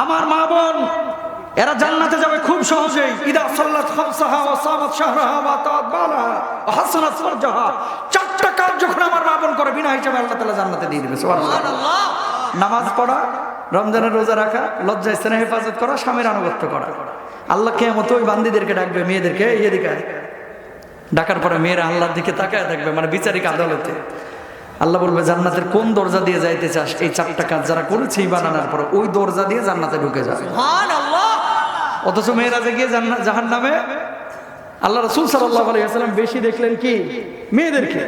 আমার মা বোন এরা জান্নাতে যাবে খুব সহজেই। ইদা সাল্লাত খামসাহা ওয়া সামাত শাহরাহা ওয়া তাআত বালাহা ওয়া হাসানাত ফারজাহা চারটা কাজ যখন আমার মা বোন করে বিনা হিসাবে আল্লাহ তাআলা জান্নাতে দিয়ে দিবে সুবহানাল্লাহ। নামাজ পড়া রমজানের রোজা রাখা লজ্জা স্থানে হেফাজত করা স্বামীর আনুগত্য করা। আল্লাহ কেমত ওই বান্দিদেরকে ডাকবে মেয়েদেরকে এদিকে ডাকার পরে মেয়েরা আল্লাহর দিকে তাকায় থাকবে মানে বিচারিক আদালতে। আল্লাহ বলবে জান্নাতের কোন দরজা দিয়ে যাইতে চাস এই চারটা কাজ যারা করেছে এই বানানোর পরে ওই দরজা দিয়ে জান্নাতে ঢুকে যাবে। অথচ মেয়েরা যে গিয়ে জাহান নামে আল্লাহ রসুল সাল্লাহ বেশি দেখলেন কি? মেয়েদেরকে।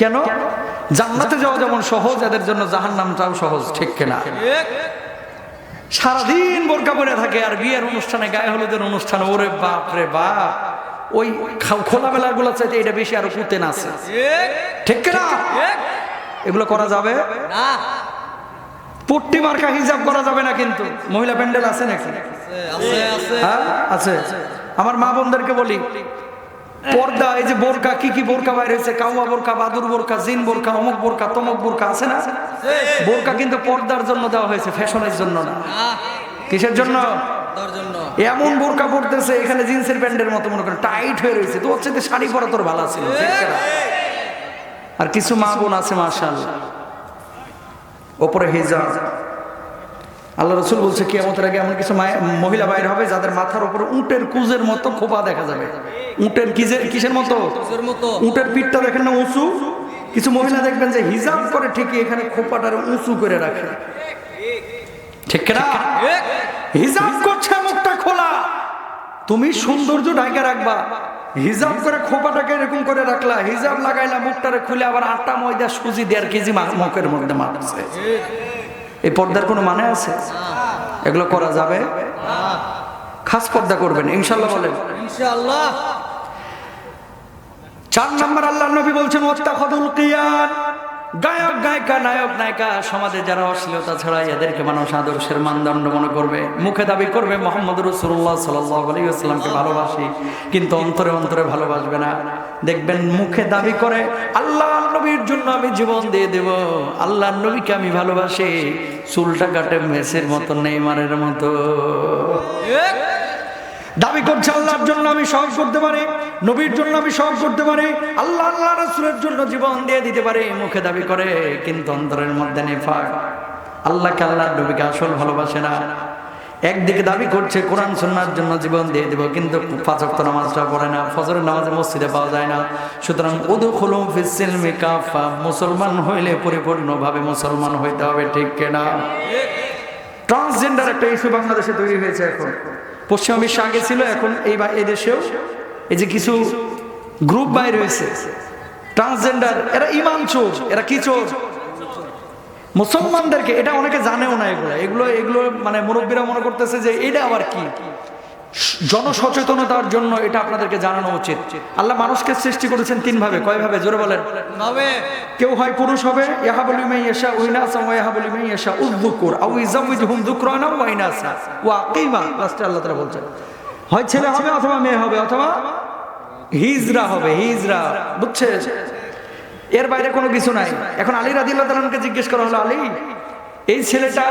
কেন? জান্নাতে যাওয়া যেমন সহজ এদের জন্য জাহান নামটাও সহজ ঠিক কেনা? সারাদিন বোরকা পরে থাকে আর বিয়ের অনুষ্ঠানে গায়ে হলুদের অনুষ্ঠানে ওরে বাপ রে বাপ। ওই খা- খোলামেলা গুলো চাইতে এটা বেশি আরও কুতেন আছে। ঠিক না এগুলো করা যাবে? না। পট্টি মার্কা হিজাব করা যাবে না কিন্তু। মহিলা প্যান্ডেল আছে নাকি? হ্যাঁ? আছে। আমার মা বোনদেরকে বলি পর্দা এই যে বোরকা কি কি বোরকা বাইরে হয়েছে? কাউয়া বোরকা বাদুর বোরকা জিন বোরকা অমুক বোরকা তমক বোরকা আছে না? বোরকা কিন্তু পর্দার জন্য দেওয়া হয়েছে ফ্যাশনের জন্য না। কিসের জন্য? এমন বোরকা পড়তেছে এখানে জিন্সের প্যান্টের মতো মনে করে টাইট হয়ে রয়েছে। তো হচ্ছে শাড়ি পরা তোর ভালো ছিল আর কিছু মা বোন আছে মাশাআল্লাহ ওপরে হিজাব। আল্লাহ রসুল বলছে কিয়ামতের আগে এমন কিছু মহিলা বাইর হবে যাদের মাথার উপরে উটের কুজের মতো খোপা দেখা যাবে। উটের কিজের কিসের মতো? উটের পিঠটা দেখেন না উঁচু? কিছু মহিলা দেখবেন যে হিজাব করে ঠিকই এখানে খোপাটার উঁচু করে রাখে। ঠিক না হিজাব করছে মুখটা খোলা। তুমি সৌন্দর্য ঢাকা রাখবা। হিজাব করে খোপাটাকে এরকম করে রাখলা হিজাব লাগাইলা মুখটারে খুলে আবার আটা ময়দা সুজি দেড় কেজি মুখের মধ্যে মারছে। এই পর্দার কোনো মানে আছে? এগুলো করা যাবে? খাস পর্দা করবেন ইনশাল্লাহ বলেন। ইনশাল্লাহ চার নম্বর আল্লাহ নবী বলছেন ওয়াত্তাখাদুল কিয়ান গায়ক, গায়িকা, নায়ক, নায়িকা সমাজে যারা অশ্লীলতা ছড়ায় এদেরকে মানুষ আদর্শের মানদণ্ড মনে করবে, মুখে দাবি করবে, মোহাম্মদ রসুল্লাহ সাল্লামকে ভালোবাসি, কিন্তু অন্তরে অন্তরে ভালোবাসবে না। দেখবেন মুখে দাবি করে, আল্লাহ নবীর জন্য আমি জীবন দিয়ে দেব, আল্লাহ নবীকে আমি ভালোবাসি। চুলটা কাটে মেসের মতো, নেইমারের মতো। দাবি করছে আল্লাহর জন্য আমি সব করতে পারি নবীর জন্য আমি সব করতে পারি আল্লাহ আল্লাহ রসুলের জন্য জীবন দিয়ে দিতে পারে মুখে দাবি করে কিন্তু অন্তরের মধ্যে নেফাক। আল্লাহকে আল্লাহর নবীকে আসল ভালোবাসে না। একদিকে দাবি করছে কোরআন সন্ন্যার জন্য জীবন দিয়ে দেব কিন্তু পাঁচক্ত নামাজটা পড়ে না ফজরের নামাজে মসজিদে পাওয়া যায় না। সুতরাং উদু খুলুম ফিসিলমি কাফা মুসলমান হইলে পরিপূর্ণভাবে মুসলমান হইতে হবে ঠিক কেনা? ট্রান্সজেন্ডার একটা ইস্যু বাংলাদেশে তৈরি হয়েছে এখন। পশ্চিমা বিশ্ব আগে ছিল, এখন এই বা- এই এই যে কিছু গ্রুপ বাই রয়েছে ট্রান্সজেন্ডার এরা ইমান চোর, এরা কি চোর? মুসলমানদেরকে, এটা অনেকে জানেও না এগুলো। এগুলো এগুলো মানে মুরব্বীরা মনে করতেছে যে এটা আবার কি? জনসচেতনতার জন্য এটা আপনাদেরকে জানানো উচিত। আল্লাহ মানুষকে সৃষ্টি করেছেন তিন ভাবে কয় ভাবে জোরে বলেন। কেউ হয় পুরুষ হবে ইয়াহাবলি মাই ইয়াশা উইনাসা ওয়া ইয়াহাবলি মাই ইয়াশা উযকুর আও ইযাওয়িজহুম যুকরানা ওয়া ইনাসা। ওয়া আকিমা লাস্টে আল্লাহ তাআলা বলছেন। হয় ছেলে হবে অথবা মেয়ে হবে অথবা হিজরা হবে হিজরা। বুঝছে এর বাইরে কোনো কিছু নাই। এখন আলী রাদিয়াল্লাহু তাআলাকে জিজ্ঞেস করা হলো আলী এই ছেলেটা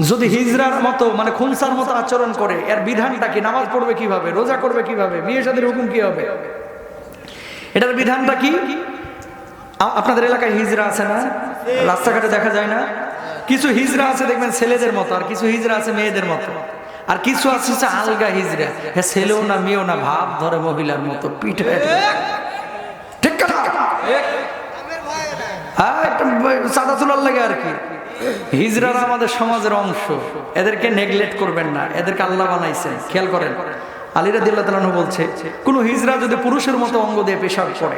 যদি হিজরার মতো মানে খুনসার মতো আচরণ করে এর বিধানটা কি? নামাজ পড়বে কীভাবে? রোজা করবে কীভাবে? বিয়ে শাদীর হুকুম কি হবে? এটার বিধানটা কি? আপনাদের এলাকায় হিজরা আছে না? রাস্তাঘাটে দেখা যায় না? কিছু হিজরা আছে দেখবেন ছেলেদের মতো আর কিছু হিজরা আছে মেয়েদের মতো। আর কিছু আছে হচ্ছে আলগা হিজরা। হ্যাঁ ছেলেও না মেয়েও না ভাব ধরে মহিলার মতো পিঠে ঠিক কথা? হ্যাঁ একটা চাঁদা তোলার লাগে আর কি। হিজরারা আমাদের সমাজের অংশ। এদেরকে নেগলেক্ট করবেন না। এদেরকে আল্লাহ বানাইছেন। খেয়াল করেন। আলিরা দিল্লা বলছে, কোন হিজরা যদি পুরুষের মতো অঙ্গ দিয়ে পেশাব করে,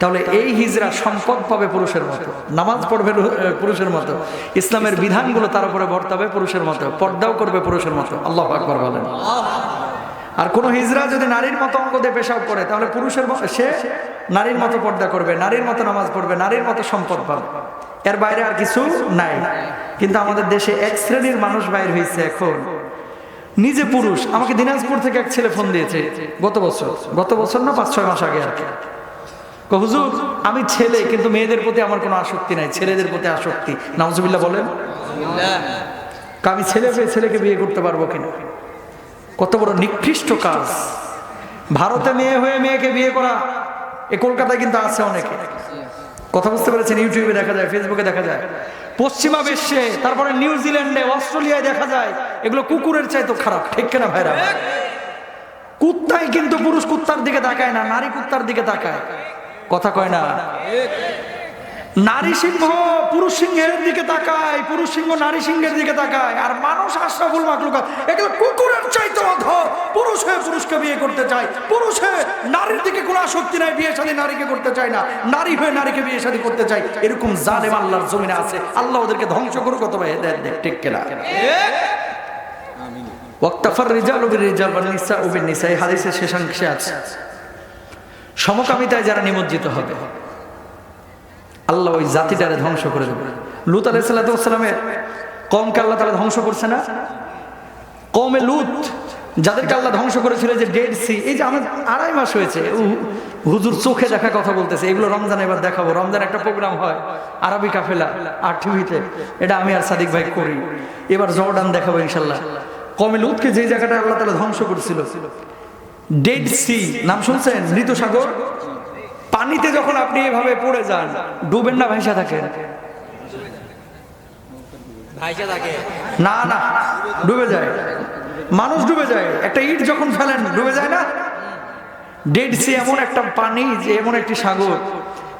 তাহলে এই হিজরা সম্পদ পাবে পুরুষের মতো। নামাজ পড়বে পুরুষের মতো। ইসলামের বিধানগুলো তার উপরে বর্তাবে পুরুষের মতো। পর্দাও করবে পুরুষের মতো। আল্লাহ আকবর বলেন। আর কোন হিজরা যদি নারীর মতো অঙ্গ দিয়ে পেশাব করে তাহলে পুরুষের মতো সে নারীর মতো পর্দা করবে নারীর মতো নামাজ পড়বে নারীর মতো সম্পদ পাবে। এর বাইরে আর কিছু নাই। কিন্তু আমাদের দেশে এক শ্রেণির মানুষ বাইর হয়েছে এখন। নিজে পুরুষ। আমাকে দিনাজপুর থেকে এক ছেলে ফোন দিয়েছে গত বছর। গত বছর না পাঁচ ছয় মাস আগে আর কি। হুজুর আমি ছেলে কিন্তু মেয়েদের প্রতি আমার কোনো আসক্তি নাই। ছেলেদের প্রতি আসক্তি। নামজুবিল্লাহ বলেন। আমি ছেলে পেয়ে ছেলেকে বিয়ে করতে পারব কিনা? কত বড় নিকৃষ্ট কাজ। ভারতে মেয়ে হয়ে মেয়েকে বিয়ে করা, এ কলকাতায় কিন্তু আছে অনেকে। কথা বুঝতে পেরেছেন? ইউটিউবে দেখা যায়, ফেসবুকে দেখা যায়। পশ্চিমা বিশ্বে, তারপরে নিউজিল্যান্ডে অস্ট্রেলিয়ায় দেখা যায়, এগুলো কুকুরের চাই তো খারাপ। ঠিক কিনা ভাইরা? কুত্তাই কিন্তু পুরুষ কুত্তার দিকে তাকায় না, নারী কুত্তার দিকে তাকায়। কথা কয় না? নারী সিংহ, পুরুষ সিংহের দিকে তাকায়, পুরুষ সিংহ নারী সিংহের দিকে তাকায়, আর মানুষ আশরাফুল মাকলুকা এগুলো কুকুরের চাইতে অধ। পুরুষ হয়ে পুরুষকে বিয়ে করতে চায়, পুরুষ হয়ে নারীর দিকে কোনো আসক্তি নাই, বিয়ে শাদী নারীকে করতে চায় না, নারী হয়ে নারীকে বিয়ে শাদী করতে চায়, এরকম জালেম আল্লাহর জমিনে আছে। আল্লাহ ওদেরকে ধ্বংস করুক, অথবা হেদায়েত দেখ, ঠিক কেনা? ওয়াক্তাফার রিজাল উবির রিজাল বা নিসা উবির নিসা এই হাদিসের শেষাংশে আছে। সমকামিতায় যারা নিমজ্জিত হবে। আল্লাহ ওই জাতিটারে ধ্বংস করে দেবে। লুত আলাই সাল্লামের কমকে আল্লাহ তারা ধ্বংস করছে না? কমে লুত, যাদেরকে আল্লাহ ধ্বংস করেছিল যে ডেড সি এই যে আমার আড়াই মাস হয়েছে হুজুর চোখে দেখা কথা বলতেছে, এগুলো রমজান এবার দেখাবো। রমজান একটা প্রোগ্রাম হয়, আরবি কাফেলা আর টিভিতে এটা আমি আর সাদিক ভাই করি। এবার জর্ডান দেখাবো ইনশাল্লাহ কমে লুতকে যে জায়গাটা আল্লাহ তালা ধ্বংস করছিল ডেড সি নাম শুনছেন? মৃত সাগর? পানিতে যখন আপনি এভাবে পড়ে যান ডুবেন না ভাইসা থাকে? না না ডুবে যায়। মানুষ ডুবে যায়। একটা ইট যখন ফেলেন ডুবে যায় না? ডেড সি এমন একটা পানি যে এমন একটি সাগর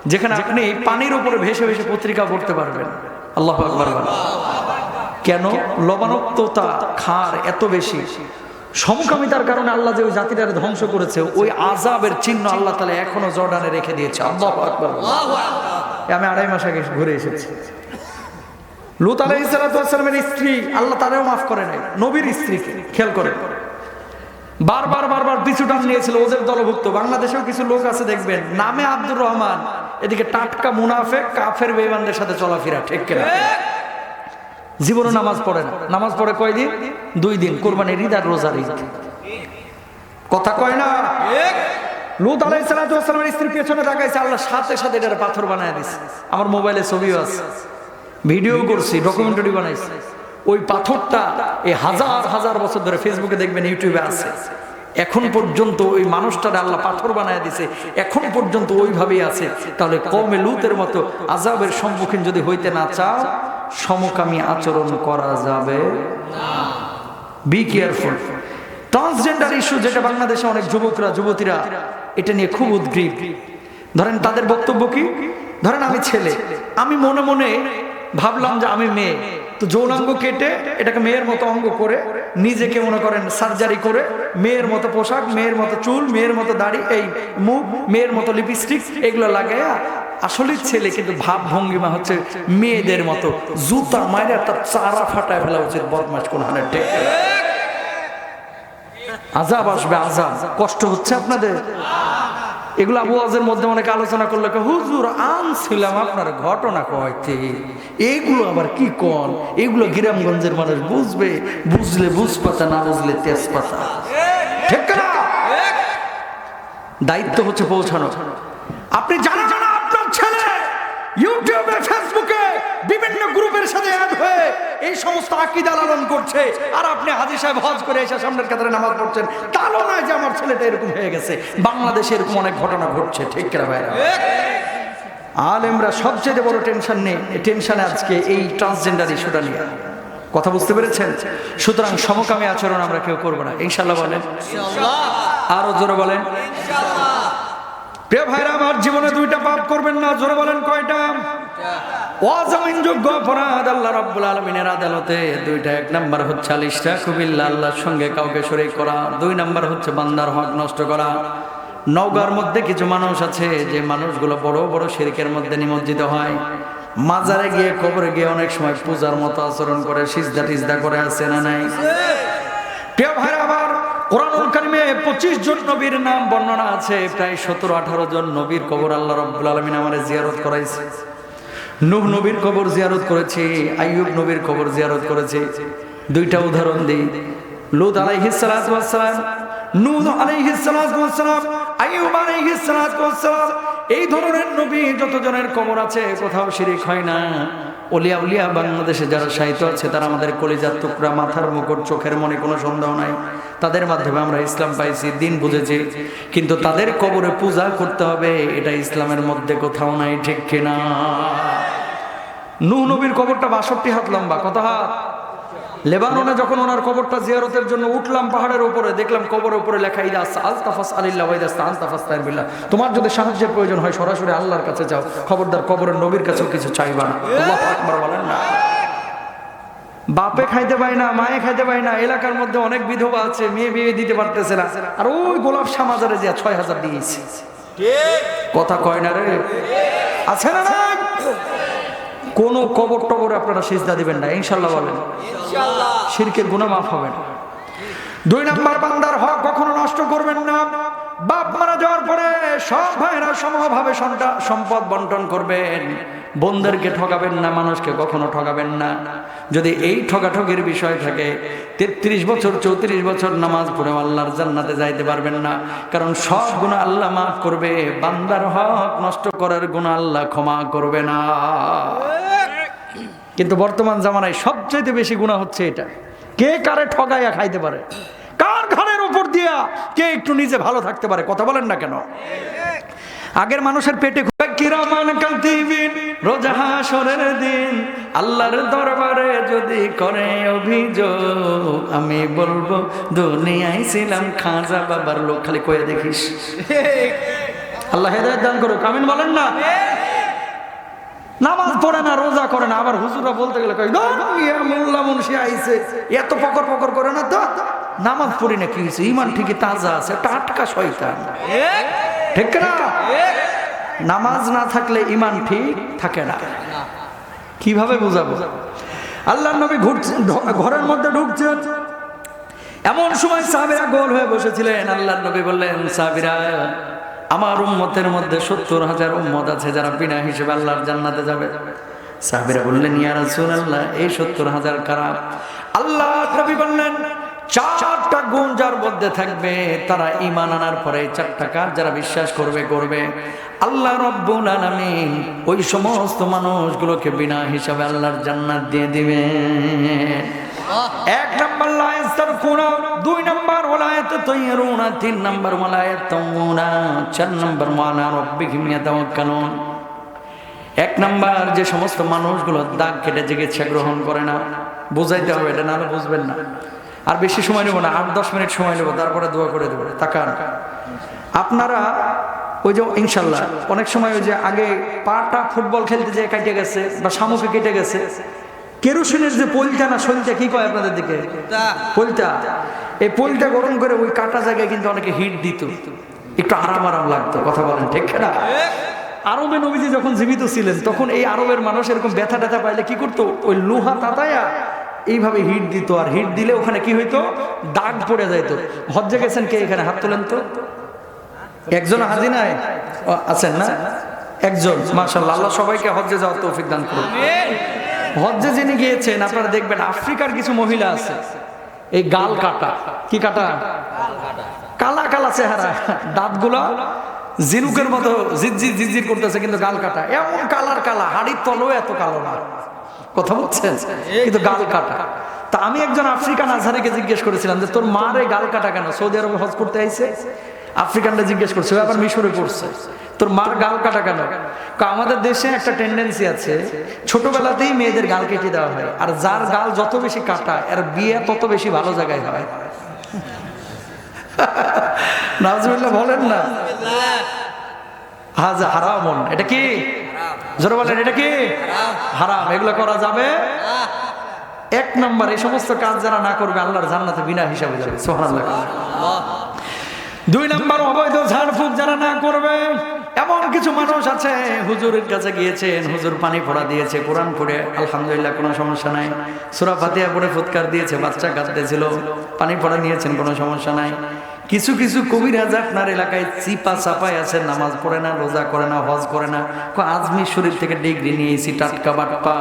যেখানে আপনি পানির উপরে ভেসে ভেসে পত্রিকা পড়তে পারবেন। আল্লাহ কেন? লবণাক্ততা খার এত বেশি। সমকামিতার কারণে আল্লাহ যে ওই জাতিটার ধ্বংস করেছে ওই আজাবের চিহ্ন আল্লাহ তালা এখনও জর্ডানে রেখে দিয়েছে। আল্লাহ আকবার আমি আড়াই মাস আগে ঘুরে এসেছি। লুত আলাইসালামের স্ত্রী আল্লাহ তারেও মাফ করে নাই নবীর স্ত্রীকে খেয়াল করে। বারবার বারবার পিছু টান নিয়েছিল ওদের দলভুক্ত। বাংলাদেশেও কিছু লোক আছে দেখবেন নামে আব্দুর রহমান এদিকে টাটকা মুনাফেক কাফের বেইমানদের সাথে চলাফেরা ঠিক কিনা? জীবনে নামাজ পড়ে না নামাজ পড়ে কয়দিন? দুই দিন। কোরবানির ঈদ আর রোজার ঈদ। কথা কয় না? লুত আলাইসালামের স্ত্রী পেছনে তাকাইছে আল্লাহ সাথে সাথে এটা পাথর বানায় দিছে। আমার মোবাইলে ছবিও আছে। ভিডিও করছি ডকুমেন্টারি বানাইছি। ওই পাথরটা এই হাজার হাজার বছর ধরে ফেসবুকে দেখবেন ইউটিউবে আছে। এখন পর্যন্ত ওই মানুষটার আল্লাহ পাথর বানায় দিছে। এখন পর্যন্ত ওইভাবেই আছে। তাহলে কমে লুতের মতো আজাবের সম্মুখীন যদি হইতে না চাও সমকামী আচরণ করা যাবে। বি কেয়ারফুল ট্রান্সজেন্ডার ইস্যু যেটা বাংলাদেশে অনেক যুবকরা, যুবতীরা এটা নিয়ে খুব উদ্গ্রীব। ধরেন তাদের বক্তব্য কি? ধরেন আমি ছেলে, আমি মনে মনে ভাবলাম যে আমি মেয়ে। তো যৌনাঙ্গ কেটে এটাকে মেয়ের মতো অঙ্গ করে নিজেকে মনে করেন সার্জারি করে মেয়ের মতো পোশাক, মেয়ের মতো চুল, মেয়ের মতো দাড়ি, এই মুখ, মেয়ের মতো লিপস্টিক, এগুলো লাগাইয়া আসলে ছেলে, কিন্তু ভাব ভঙ্গিমা হচ্ছে মেয়েদের মতো। জুতা মায়ের তার চারা ফাটায় ফেলা উচিত বদমাস কোন হানের আজাব আসবে, আজাব। কষ্ট হচ্ছে আপনাদের? এগুলো আবু মধ্যে অনেকে আলোচনা করলে হুজুর, আনছিলাম আপনার ঘটনা আবার কি কন? এগুলো গ্রামগঞ্জের মানুষ বুঝবে। বুঝলে বুঝপাতা, না বুঝলে তেজপাতা। ঠিক দায়িত্ব হচ্ছে পৌঁছানো। আপনি জানা জানা আপনার ছেলে ইউটিউবে ফেসবুকে বিভিন্ন গ্রুপের সাথে অ্যাড হয়ে এই সমস্ত আকিদা লালন করছে। আর আপনি হাজি সাহেব হজ করে এসে সামনের কাতারে নামাজ পড়ছেন। তাহলে নয় যে আমার ছেলেটা এরকম হয়ে গেছে। বাংলাদেশে এরকম অনেক ঘটনা ঘটছে, ঠিক কিনা ভাইরা? আলেমরা সবচেয়ে বড় টেনশন নেই। এই টেনশনে আজকে এই ট্রান্সজেন্ডার ইস্যুটা নিয়ে। কথা বুঝতে পেরেছেন? সুতরাং সমকামী আচরণ আমরা কেউ করব না। ইনশাল্লাহ বলেন। আরও জোরে বলেন। প্রিয় ভাইরা জীবনে দুইটা করবেন না, জোরে বলেন কয়টা? আদালতে দুইটা, এক হচ্ছে সঙ্গে কাউকে করা। দুই নাম্বার হচ্ছে বান্দার হক নষ্ট করা। নওগাঁর মধ্যে কিছু মানুষ আছে, যে মানুষগুলো বড় বড় শিরকের মধ্যে নিমজ্জিত হয়। মাজারে গিয়ে, কবরে গিয়ে অনেক সময় পূজার মতো আচরণ করে সিজদা টিজদা করে আছে না নাই? প্রিয় ভাইরা আবার কোরআনুল কারিমে পঁচিশ জন নবীর নাম বর্ণনা আছে, প্রায় সতেরো, আঠারো জন নবীর কবর আল্লাহ রব্বুল আলমিন আমার জিয়ারত করাইছে। নূহ নবীর কবর জিয়ারত করেছে, আইয়ুব নবীর কবর জিয়ারত করেছে। দুইটা উদাহরণ দিই। লুত আলাইহিস সালাতু ওয়াস সালাম, নূহ আলাইহিস সালাতু ওয়াস আইয়ুব আলাইহিস সালাতু এই ধরনের নবী যত জনের কবর আছে, কোথাও শিরিক হয় না। অলিয়া উলিয়া বাংলাদেশে যারা সাহিত্য আছে, তারা আমাদের কলিজার টুকরা, মাথার মুকুট, চোখের মনে কোনো সন্দেহ নাই। তাদের মাধ্যমে আমরা ইসলাম পাইছি, দিন বুঝেছি। কিন্তু তাদের কবরে পূজা করতে হবে, এটা ইসলামের মধ্যে কোথাও নাই, ঠিক কিনা? নূহ নবীর কবরটা বাষট্টি হাত লম্বা, কত হাত? লেবাননে যখন ওনার কবরটা জিয়ারতের জন্য উঠলাম পাহাড়ের উপরে দেখলাম কবরের উপরে লেখা ইদা আল তাফাস আলিল্লাহ ওয়াইদা আন তাফাস বিল্লাহ। তোমার যদি সাহায্যের প্রয়োজন হয় সরাসরি আল্লাহর কাছে যাও। খবরদার কবরের নবীর কাছেও কিছু চাইবা না। আল্লাহু আকবার বলেন না। বাপে খাইতে পায় না মায়ে খাইতে পায় না এলাকার মধ্যে অনেক বিধবা আছে মেয়ে বিয়ে দিতে পারতেছে না। আর ওই গোলাপ সামাজারে যে ছয় হাজার দিয়েছে। কথা কয় না রে? আছে না কোন কবর টবর আপনারা সিজদা দিবেন না ইনশাল্লাহ বলেন। শিরকের গুণা মাফ হবে। না দুই নাম্বার বান্দার হক কখনো নষ্ট করবেন না। বাপ মারা যাওয়ার পরে সব ভাইরা সমভাবে সম্পদ বন্টন করবেন। বোনদেরকে ঠকাবেন না মানুষকে কখনো ঠকাবেন না। যদি এই ঠগাঠগের বিষয় থাকে তেত্রিশ বছর চৌত্রিশ বছর নামাজ পড়ে আল্লাহর জান্নাতে যাইতে পারবেন না। কারণ সব গুণা আল্লাহ মাফ করবে। বান্দার হক নষ্ট করার গুণা আল্লাহ ক্ষমা করবে না। কিন্তু বর্তমান জামানায় সবচেয়ে বেশি গুণা হচ্ছে এটা। কে কারে ঠগাইয়া খাইতে পারে? কার ঘরের উপর দিয়া কে একটু নিজে ভালো থাকতে পারে? কথা বলেন না কেন? আগের মানুষের পেটে কিরামান রোজা হাসরের দিন। আল্লাহর দরবারে যদি করে অভিযোগ, আমি বলব, দুনিয়ায় ছিলাম খাজা বাবার লোক। খালি কয়ে দেখিস। আল্লাহ হেদায়ত দান করুক। আমিন বলেন না? নামাজ পড়ে না রোজা করে না। আবার হুজুরা বলতে গেলে কয় "ধুর, ইয়া মোল্লা মুন্সি আইছে। এত পকর পকর করে না তো? নামাজ পড়ি না কি হয়েছে ইমান ঠিকই তাজা আছে টাটকা শয়তান। ঠিক না নামাজ না থাকলে ইমান ঠিক থাকে না। কীভাবে বুঝাবো? আল্লাহ নবী ঘুরছেন ঘরের মধ্যে ঢুকছেন এমন সময় সাহাবিরা গোল হয়ে বসেছিলেন। আল্লাহ নবী বললেন সাহাবিরা আমার উম্মতের মধ্যে সত্তর হাজার উম্মত আছে যারা বিনা হিসেবে আল্লাহর জান্নাতে যাবে। সাহাবিরা বললেন, ইয়া রাসূলুল্লাহ, এই সত্তর হাজার কারা? আল্লাহ নবী বললেন, চারটা গুণ যার মধ্যে থাকবে, তারা ইমান আনার পরে চারটা কাজ যারা বিশ্বাস করবে করবে। আল্লাহ রব্বুল আলামিন ওই সমস্ত মানুষগুলোকে বিনা হিসাবে আল্লাহর জান্নাত দিয়ে দিবে এক নম্বর লায়াস্তার কোনা দুই নম্বর ওলায়াত তৈরুনা তিন নম্বর ওলায়াত তমুনা, চার নম্বর মালা রব্বিহিম ইয়াতাওয়াক্কালুন। এক নাম্বার যে সমস্ত মানুষগুলো দাগ কেটে চিকিৎসা গ্রহণ করে না, বুঝাইতে হবে এটা, নাহলে বুঝবেন না। আর বেশি সময় নেব না, আট দশ মিনিট সময় নেব, তারপরে দোয়া করে দেবো, তাকান। আপনারা ওই যে ইনশাল্লাহ, অনেক সময় ওই যে আগে পাটা ফুটবল খেলতে যে কেটে গেছে, বা শামুকে কেটে গেছে কেরোসিনের যে পলটা না শৈলটা কি কয় আপনাদের দিকে? পলটা। এই পলটা গরম করে ওই কাটা জায়গায় কিন্তু অনেকে হিট দিত। একটু আরাম আরাম লাগতো কথা বলেন ঠিক না? আরবে নবীজি যখন জীবিত ছিলেন তখন এই আরবের মানুষ এরকম ব্যথা ট্যাথা পাইলে কি করতো? ওই লোহা তাতায়া এইভাবে হিট দিত আর হিট দিলে ওখানে কি হইতো? দাগ পড়ে যাইত। হজ্জে গেছেন কে এখানে? হাত তোলেন তো। একজন হাজি নাই? আছেন না? একজন মাশাল্লাহ আল্লাহ সবাইকে হজ্জে যাওয়ার তৌফিক দান করুন। হজ্জে যিনি গিয়েছেন, আপনারা দেখবেন আফ্রিকার কিছু মহিলা আছে। এই গাল কাটা। কি কাটা? কালা কালা চেহারা। দাঁতগুলো জিনুকের মতো জিজ্জির জিজ্জির করতেছে, কিন্তু গাল কাটা। এমন কালার কালা, হাড়ির তলেও এত কালো না। কথা বলছেন? কিন্তু গাল কাটা। তা আমি একজন আফ্রিকান আজহারিকে জিজ্ঞেস করেছিলাম যে, তোর মার এই গাল কাটা কেন? সৌদি আরবে হজ করতে আইছে? আফ্রিকানরা জিজ্ঞেস করছে আবার মিশরে করছে তোর মার গাল কাটা কেন? আমাদের দেশে একটা টেন্ডেন্সি আছে, ছোটবেলাতেই মেয়েদের গাল কেটে দেওয়া হয়, আর যার গাল যত বেশি কাটা, এর বিয়ে তত বেশি ভালো জায়গায় হয়। নাজমুল্লাহ বলেন না। হাজ, হারামন। এটা কি? জোরে বলেন, এটা কি? হারাম। এগুলো করা যাবে? এক নম্বর, এই সমস্ত কাজ যারা না করবে, আল্লাহর জান্নাতে বিনা হিসাবে যাবে। সুবহানাল্লাহ। দুই নম্বর অবৈধ ঝাড়ফুঁক যারা না করবে, এমন কিছু মানুষ আছে। হুজুরের কাছে গিয়েছেন, হুজুর পানি ফোড়া দিয়েছে, কোরআন পড়ে, আলহামদুলিল্লাহ কোনো সমস্যা নাই। সুরা ফাতিহা পড়ে ফুৎকার দিয়েছে, বাচ্চা কাঁদতেছিল, পানি ফোড়া নিয়েছেন, কোনো সমস্যা নাই। কিছু কিছু কবিরাজ আপনার এলাকায় চিপা চাপায় আছে, নামাজ পড়ে না, রোজা করে না, হজ করে না। কো, আজমির শরীর থেকে ডিগ্রি নিয়েছি, টাটকা বাটপা।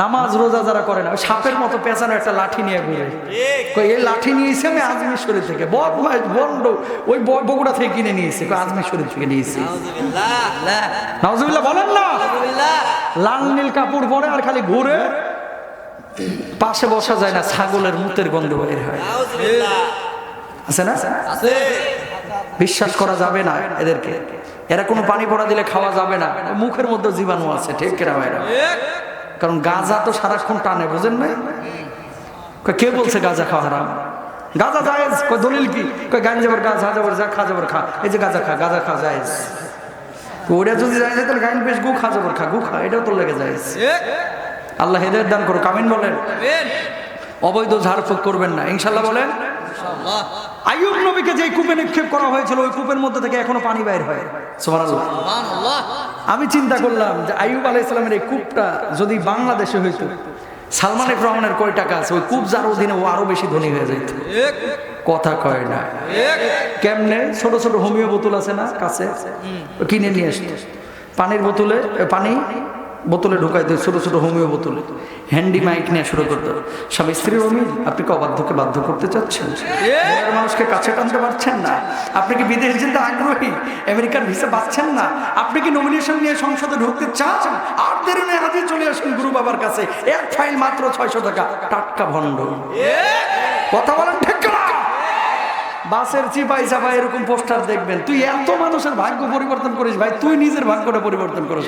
নামাজ রোজা যারা করে না সাপের মতো পেঁচানো একটা লাঠি নিয়ে ঘুরে। এই লাঠি নিয়েছি আমি আজমির শরীর থেকে বদমাইশ বন্ড ওই বগুড়া থেকে কিনে নিয়েছি। আজমির শরীর থেকে নিয়েছি। নাউজুবিল্লাহ, বলেন না। লাল নীল কাপড় পরে আর খালি ঘুরে পাশে বসা যায় না, ছাগলের মুতের গন্ধ বের হয়। আছে না? বিশ্বাস করা যাবে না এদেরকে। এরা কোনো পানি পড়া দিলে খাওয়া যাবে না। মুখের মধ্যে জীবাণু আছে, ঠিক কেনা ভাইরা? কারণ গাঁজা তো সারাক্ষণ টানে বুঝেন নাই? কে বলছে গাঁজা খাওয়া হারাম? গাঁজা জায়েজ কয় দলিল কি? কয় গান যাবার গাছ হা যাবার যা খা যাবার খা। এই যে গাঁজা খা গাঁজা খা জায়েজ। ওটা যদি যায় তাহলে গান বেশ গু খা যাবার খা গু খা এটাও তোর লেগে জায়েজ। আল্লাহ হেদায়ত দান করো কামিন বলেন। অবৈধ ঝাড়ফুঁক করবেন না। ইনশাল্লাহ বলেন। আইয়ুব নবীকে যে কূপে নিক্ষেপ করা হয়েছিল ওই কূপের মধ্যে থেকে এখনও পানি বাইর হয়। সুবহানাল্লাহ। আমি চিন্তা করলাম যে আইয়ুব আলাইসালামের এই কূপটা যদি বাংলাদেশে হইতো সালমান রহমানের কয় টাকা আছে? ওই কূপ যার অধীনে ও আরও বেশি ধনী হয়ে যেত কথা কয় না। কেমনে? ছোট ছোট হোমিও বোতল আছে না কাছে? কিনে নিয়ে আসতো। পানির বোতলে পানি বোতলে ঢুকাইতো ছোট ছোট হোমিও বোতলে। হ্যান্ডি মাইক নিয়ে শুরু করতো স্বামী স্ত্রীর অমিল আপনি কি অবাধ্যকে বাধ্য করতে চাচ্ছেন? মানুষকে কাছে টানতে পারছেন না। আপনি কি বিদেশ যেতে আগ্রহী? আমেরিকার ভিসা পাচ্ছেন না। আপনি কি নমিনেশন নিয়ে সংসদে ঢুকতে চান? আর দেরি নেই হাজির চলে আসুন গুরু বাবার কাছে। এক ফাইল মাত্র ছয়শো টাকা। টাটকা ভণ্ড। কথা বলেন ঠিক না বাসের চিপাই চাপাই এরকম পোস্টার দেখবেন। তুই এত মানুষের ভাগ্য পরিবর্তন করিস ভাই, তুই নিজের ভাগ্যটা পরিবর্তন করিস?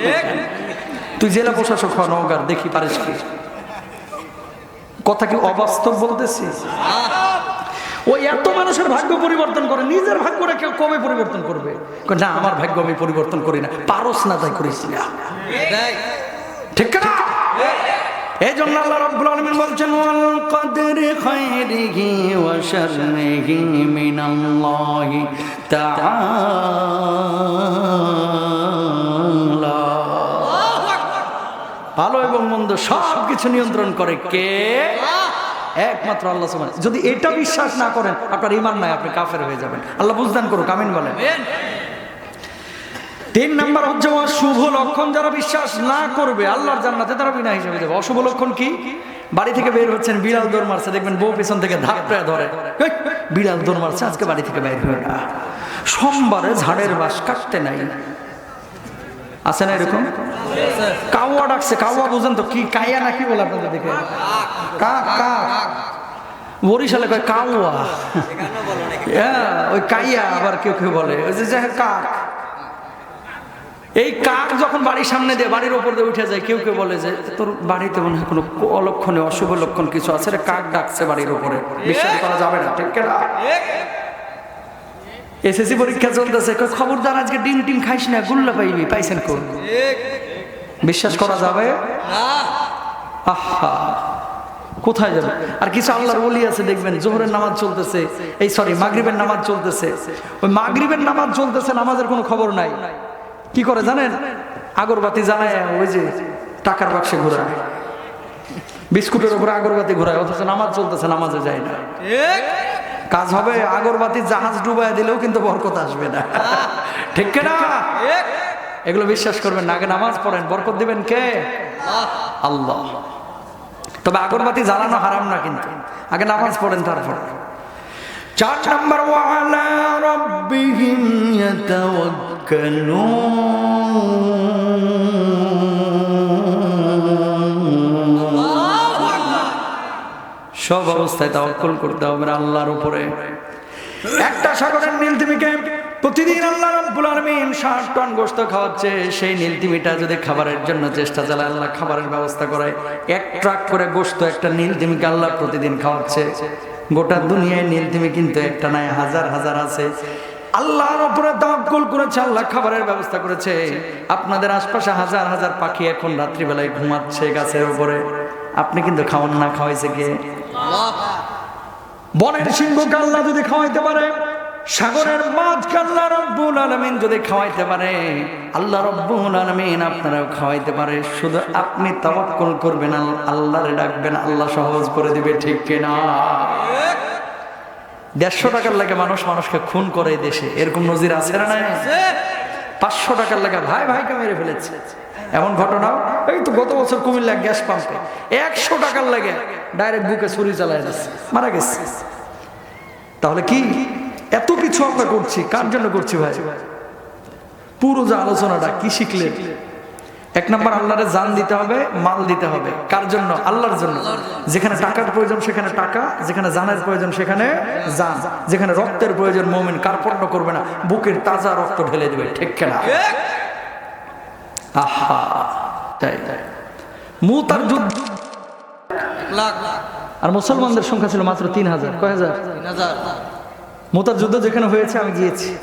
তুই জেলা প্রশাসক হ, নওগার, দেখি পারিস কি? কথা কি অবাস্তব বলতেছিস? ওই এত মানুষের ভাগ্য পরিবর্তন করে, নিজের ভাগ্যটা কেউ কবে পরিবর্তন করবে। না, আমার ভাগ্য আমি পরিবর্তন করি না, পারস না তাই করিস না। ঠিক না এই জন্য আল্লাহ রাব্বুল আলামিন বলছেন, ওয়াল কদরি খাইরিহি ওয়া মিনাল্লাহি তাআলা। ভালো এবং মন্দ সব কিছু নিয়ন্ত্রণ করে কে? একমাত্র আল্লাহ সুবহান যদি এটা বিশ্বাস না করেন আপনার ইমান নাই আপনি কাফের হয়ে যাবেন। আল্লাহ বুঝদান করুক আমিন বলেন। তিন নাম্বার হচ্ছে শুভ লক্ষণ যারা বিশ্বাস না করবে আল্লাহর জান্নাতে তারা বিনা হিসেবে যাবে। অশুভ লক্ষণ কি? বাড়ি থেকে বের হচ্ছেন বিড়াল দৌড় মারছে দেখবেন বউ পেছন থেকে ধাপড়ে ধরে। বিড়াল দৌড় মারছে আজকে বাড়ি থেকে বের হয়ে না। সোমবারে ঝাড়ের বাস কাটতে নাই। আছে না এরকম? কাউয়া ডাকছে, কাউয়া বুঝেন তো, কি কাইয়া না কি বলে আপনাদের দেখে? কাক কাক বরিশালে কয় কাউয়া। হ্যাঁ ওই কাইয়া আবার কেউ কেউ বলে। ওই যে কাক। এই কাক যখন বাড়ির সামনে দিয়ে, বাড়ির ওপর দিয়ে উঠে যায়, কেউ কেউ বলে যে, তোর বাড়িতে মনে হয় কোনো অলক্ষণে অশুভ লক্ষণ কিছু আছে কাক ডাকছে বাড়ির উপরে বিশ্বাস করা যাবে না, ঠিক না এসএসসি পরীক্ষা চলতেছে। খবরদার, আজকে ডিম টিম খাইস না, গুল্লা পাইবি, পাইছেন কোন বিশ্বাস করা যাবে? আহা, কোথায় যাবে? আর কিছু আল্লাহর ওলি আছে, দেখবেন, জোহরের নামাজ চলতেছে। এই সরি মাগরিবের নামাজ চলতেছে। ওই মাগরিবের নামাজ চলতেছে, নামাজের কোনো খবর নাই। কি করে জানেন? আগরবাতি জ্বালায়, ওই যে টাকার বাক্সে ঘোরায়। বিস্কুটের উপরে আগরবাতি ঘোরায়, অথচ নামাজ চলতেছে, নামাজে যায় না। কাজ হবে, আগরবাতি, জাহাজ ডুবাই দিলেও কিন্তু বরকত আসবে না। ঠিক না এগুলো বিশ্বাস করবেন না, আগে নামাজ পড়েন, বরকত দিবেন কে? আল্লাহ। তবে আগরবাতি জ্বালানো হারাম না কিন্তু। আগে নামাজ পড়েন তারপর। চার নম্বর, ওয়ালা রব্বিহিম ইয়াতাওয়াক্কালুন। সব অবস্থায় তাওয়াক্কুল করতে হবে আল্লাহর উপরে। একটা সাগরের নীলতিমিকে প্রতিদিন আল্লাহ রাব্বুল আলামিন 60 টন গোশত খাওয়াচ্ছে। সেই নীলতিমিটা যদি খাবারের জন্য চেষ্টা চালায়, আল্লাহ খাবারের ব্যবস্থা করে। এক ট্রাক করে গোশত একটা নীলতিমিকে আল্লাহ প্রতিদিন খাওয়াচ্ছে। গোটা দুনিয়ায় নীলতিমি কিন্তু একটা নাই হাজার হাজার আছে। আল্লাহর উপরে তাওয়াক্কুল করেছে, আল্লাহ খাবারের ব্যবস্থা করেছে। আপনাদের আশপাশে হাজার হাজার পাখি এখন রাত্রিবেলায় ঘুমাচ্ছে গাছের উপরে। আপনি কিন্তু খাওয়ান না, খাওয়াইছে কে? বনের সিংহকে আল্লাহ যদি খাওয়াইতে পারে, সাগরের মাছ আল্লাহ রব্বুল আলমিন যদি খাওয়াইতে পারে, আল্লাহ রব্বুল আলমিন আপনারাও খাওয়াইতে পারে। শুধু আপনি তাওয়াক্কুল করবেন, আল- আল্লাহরে ডাকবেন, আল্লাহ সহজ করে দিবে, ঠিক কিনা দেড়শো টাকার লাগে মানুষ মানুষকে খুন করে দেশে। এরকম নজির আছে না পাঁচশো টাকার লাগা ভাই ভাইকে মেরে ফেলেছে। এমন ঘটনা এই তো গত বছর কুমিল্লা গ্যাস পাম্পে। একশো টাকার লাগে ডাইরেক্ট বুকে ছুরি চালায় যাচ্ছে মারা গেছে। তাহলে কি এত কিছু আমরা করছি? কার জন্য করছি ভাই? পুরো যে আলোচনাটা, কি শিখলেন? এক নম্বর আল্লাহরে জান দিতে হবে মাল দিতে হবে। কার জন্য? আল্লাহর জন্য। যেখানে টাকার প্রয়োজন সেখানে টাকা। যেখানে জানের প্রয়োজন সেখানে জান। যেখানে রক্তের প্রয়োজন মমিন কার্পণ্য করবে না। বুকের তাজা রক্ত ঢেলে দেবে ঠিক কেনা? আহা তাই। তাই মুতার যুদ্ধ লাখ আর মুসলমানদের সংখ্যা ছিল মাত্র তিন হাজার। কয় হাজার? মোতার যুদ্ধ যেখানে হয়েছে আমি গিয়েছি।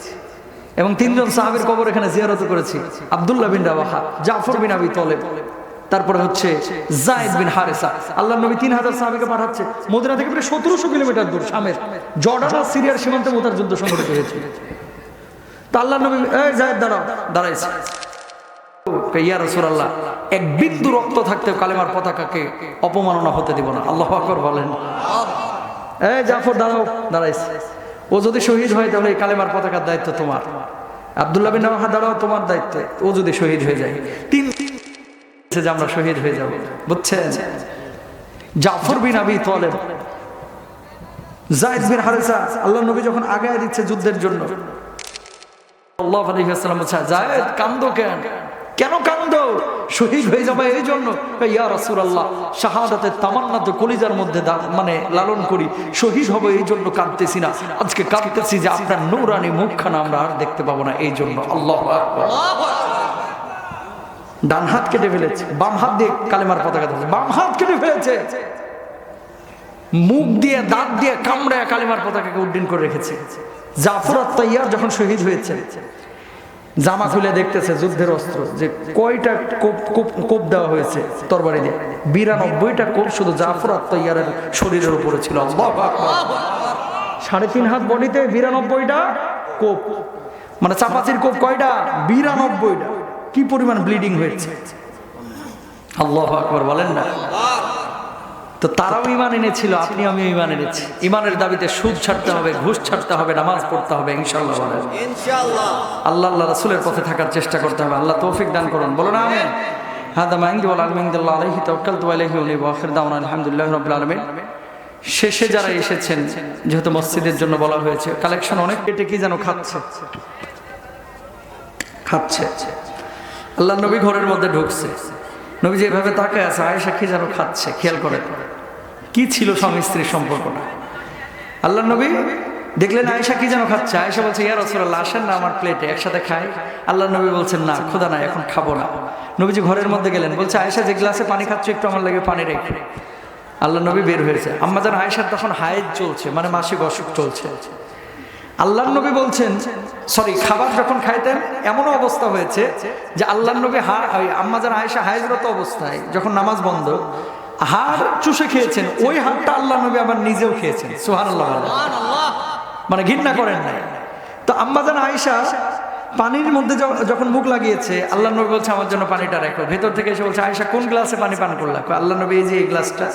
এবং তিনজন সাহাবের কবর এখানে জিয়ারত করেছি। আব্দুল্লাহ বিন রাবাহা জাফর বিন আবি তলেব। তারপরে হচ্ছে জায়েদ বিন হারেসা। আল্লাহ নবী তিন হাজার সাহাবিকে পাঠাচ্ছে। মদিনা থেকে প্রায় সতেরোশো কিলোমিটার দূর, শামের। জর্ডান আর সিরিয়ার সীমান্তে মোতার যুদ্ধ সংঘটিত হয়েছে। তা আল্লাহ নবী, এই জায়েদ, দাঁড়াও, দাঁড়াইছে। ইয়া এক বিন্দু রক্ত থাকতে কালেমার পতাকাকে অপমাননা হতে দিব না। আল্লাহ বলেন। এই জাফর, দাঁড়াও, দাঁড়াইছে। ও যদি শহীদ হয় তাহলে এই কালেমার পতাকার দায়িত্ব তোমার। আব্দুল্লাহ বিন দাঁড়াও, তোমার দায়িত্ব। ও যদি শহীদ হয়ে যায়। তিন তিন যে আমরা শহীদ হয়ে যাব। বুঝছেন? জাফর বিন আবি তলেব, জায়েদ বিন হারেসা, আল্লাহ নবী যখন আগায় দিচ্ছে যুদ্ধের জন্য। আল্লাহ বলছে, জায়েদ কান্দো কেন? কেন কান্দ শহীদ হয়ে যাবে এই জন্য। ইয়া রাসূলুল্লাহ, শাহাদাতের তামান্না তো কলিজার মধ্যে মানে লালন করি। শহীদ হবে এই জন্য কাঁদতেছি না। আজকে কাঁদতেছি যে আপনার নূরানি মুখখানা আমরা আর দেখতে পাবো না এই জন্য। আল্লাহ ডান হাত কেটে ফেলেছে, বাম হাত দিয়ে কালেমার পতাকা ধরেছে। বাম হাত কেটে ফেলেছে। মুখ দিয়ে, দাঁত দিয়ে কামড়ায় কালেমার পতাকাকে উড্ডীন করে রেখেছে। জাফর আর তাইয়ার যখন শহীদ হয়েছে জামা খুলে দেখতেছে যুদ্ধের অস্ত্র, যে কয়টা কোপ কোপ কোপ দেওয়া হয়েছে তরবারি দিয়ে? বিরানব্বইটা কোপ শুধু জাফর আর তৈয়ারের শরীরের উপরে ছিল। সাড়ে তিন হাত বডিতে বিরানব্বইটা কোপ। মানে চাপাচির কোপ কয়টা? বিরানব্বইটা। কি পরিমাণ ব্লিডিং হয়েছে? আল্লাহ আকবর বলেন না। তো তারাও ইমান এনেছিল আপনি আমি ইমান এনেছি। ইমানের দাবিতে সুদ ছাড়তে হবে ঘুষ ছাড়তে হবে নামাজ পড়তে হবে ইনশাল্লাহ বলেন। আল্লাহ আল্লাহ রাসুলের পথে থাকার চেষ্টা করতে হবে। আল্লাহ তৌফিক দান করুন। বলো না আমি হাদা ওয়াল আলমিন্দুল্লাহ আলাইহি তাওয়াক্কালতু আলাইহি ওয়া লিয়া আখির দাওয়ানা আলহামদুলিল্লাহি রাব্বিল আলামিন। শেষে যারা এসেছেন যেহেতু মসজিদের জন্য বলা হয়েছে কালেকশন অনেক পেটে কি যেন খাচ্ছে? খাচ্ছে। আল্লাহ নবী ঘরের মধ্যে ঢুকছে। নবী যেভাবে তাকায় আছে আয়েশা কি যেন খাচ্ছে খেয়াল করে কি ছিল স্বামী স্ত্রীর সম্পর্কটা? আল্লাহ নবী দেখলেন আয়েশা কি যেন খাচ্ছে? আয়েশা বলছে, ইয়া রাসূলুল্লাহ, আসেন না আমার প্লেটে, একসাথে খাই। আল্লাহ নবী বলছেন, না খোদা না এখন খাব না। নবীজি ঘরের মধ্যে গেলেন, বলছে, আয়েশা, যে গ্লাসে পানি খাচ্ছ, একটু আমার লাগে পানি রেখে। আল্লাহ নবী বের হয়েছে। আম্মাজান আয়েশার তখন হায়েজ চলছে মানে মাসিক অসুখ চলছে। আল্লাহ নবী বলছেন, সরি, খাবার যখন খাইতেন, এমনও অবস্থা হয়েছে যে আল্লাহ নবী হা আম্মাজান আয়েশা হায়েজরত অবস্থায়, যখন নামাজ বন্ধ হাড় চুষে খেয়েছেন ওই হাড়টা আল্লাহ নবী আবার নিজেও খেয়েছেন। সুহান আল্লাহ মানে ঘৃণা করেন নাই। তো আম্মাজান আয়েশা পানির মধ্যে যখন মুখ লাগিয়েছে আল্লাহ নবী বলছে আমার জন্য পানিটা রাখো। ভেতর থেকে এসে বলছে আয়েশা কোন গ্লাসে পানি পান করলা? আল্লাহ নবী এই যে এই গ্লাসটা।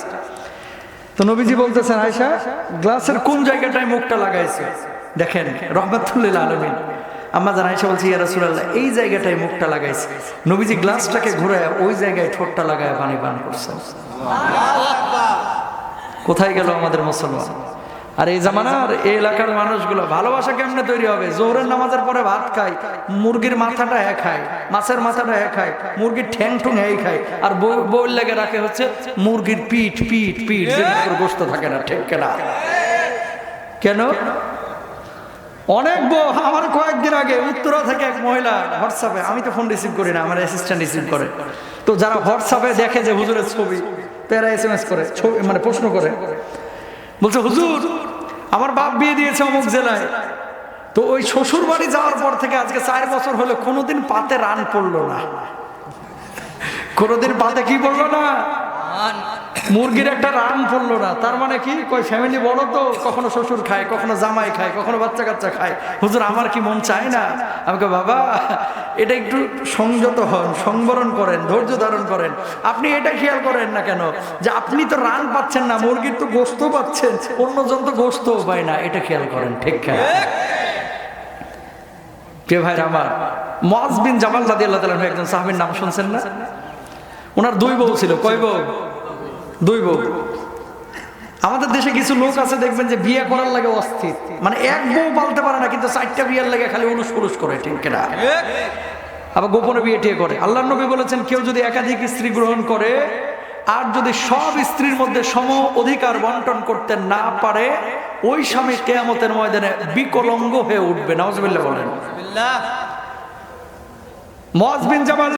তো নবীজি বলতেছেন আয়সা গ্লাসের কোন জায়গাটায় মুখটা লাগাইছে? দেখেন রহমাতুল্লিল আলমিন। আম্মা জান আয়সা বলছি, ইয়া রাসূলুল্লাহ, এই জায়গাটায় মুখটা লাগাইছে। নবীজি গ্লাসটাকে ঘুরায় ওই জায়গায় ঠোঁটটা লাগায় পানি পান করছে। কোথায় গেল আমাদের মুসলমান? আর এই জামানার, এই এলাকার মানুষগুলো ভালোবাসা কেমনে তৈরি হবে? জোহরের নামাজের পরে ভাত খায়, মুরগির মাথাটা এক খায় মাছের মাথাটা এক খায় মুরগির ঠ্যাং ঠুং এই খায় আর বউর লেগে রাখে হচ্ছে মুরগির পিঠ পিঠ পিঠ যে গোস্ত থাকে না, ঠিক কেনা কেন? অনেক বউ, আমার কয়েকদিন আগে উত্তরা থেকে এক মহিলা হোয়াটসঅ্যাপে আমি তো ফোন রিসিভ করি না, আমার অ্যাসিস্ট্যান্ট রিসিভ করে। তো যারা হোয়াটসঅ্যাপে দেখে যে হুজুরের ছবি, তারা এস এম এস করে, ছবি মানে প্রশ্ন করে। বলছে, হুজুর, আমার বাপ বিয়ে দিয়েছে অমুক জেলায়। তো ওই শ্বশুর বাড়ি যাওয়ার পর থেকে আজকে চার বছর হলো কোনোদিন পাতে রান পড়ল না। কোনোদিন পাতে কি পড়ল না? মুরগির একটা রান পড়ল না। তার মানে কি? কই ফ্যামিলি বড় তো, কখনো শ্বশুর খায়, কখনো জামাই খায়, কখনো বাচ্চা কাচ্চা খায়। হুজুর, আমার কি মন চায় না? আমাকে বাবা, এটা একটু সংযত হন, সংবরণ করেন, ধৈর্য ধারণ করেন। আপনি এটা খেয়াল করেন না কেন? যে আপনি তো রান পাচ্ছেন না, মুরগির তো গোস্ত পাচ্ছেন, অন্যজন তো গোস্তও পায় না, এটা খেয়াল করেন, ঠিক খেয়াল প্রিয় ভাই আমার মজ বিন জামাল রাদি আল্লাহ একজন সাহাবির নাম শুনছেন না? ওনার দুই বউ ছিল, কয় বউ? দুই বউ। আমাদের দেশে কিছু লোক আছে দেখবেন যে বিয়ে করার লাগে অস্থির। মানে এক বউ পালতে পারে না কিন্তু চারটা বিয়ের লাগে খালি উলুস পুলুস করে ঠিক কিনা? আবার গোপনে বিয়ে টিয়ে করে। আল্লাহ নবী বলেছেন কেউ যদি একাধিক স্ত্রী গ্রহণ করে আর যদি সব স্ত্রীর মধ্যে সম অধিকার বন্টন করতে না পারে ওই স্বামী কেয়ামতের ময়দানে বিকলঙ্গ হয়ে উঠবে। নওয়াজ বলেন। বিল্লাহ মজ বিন জামাল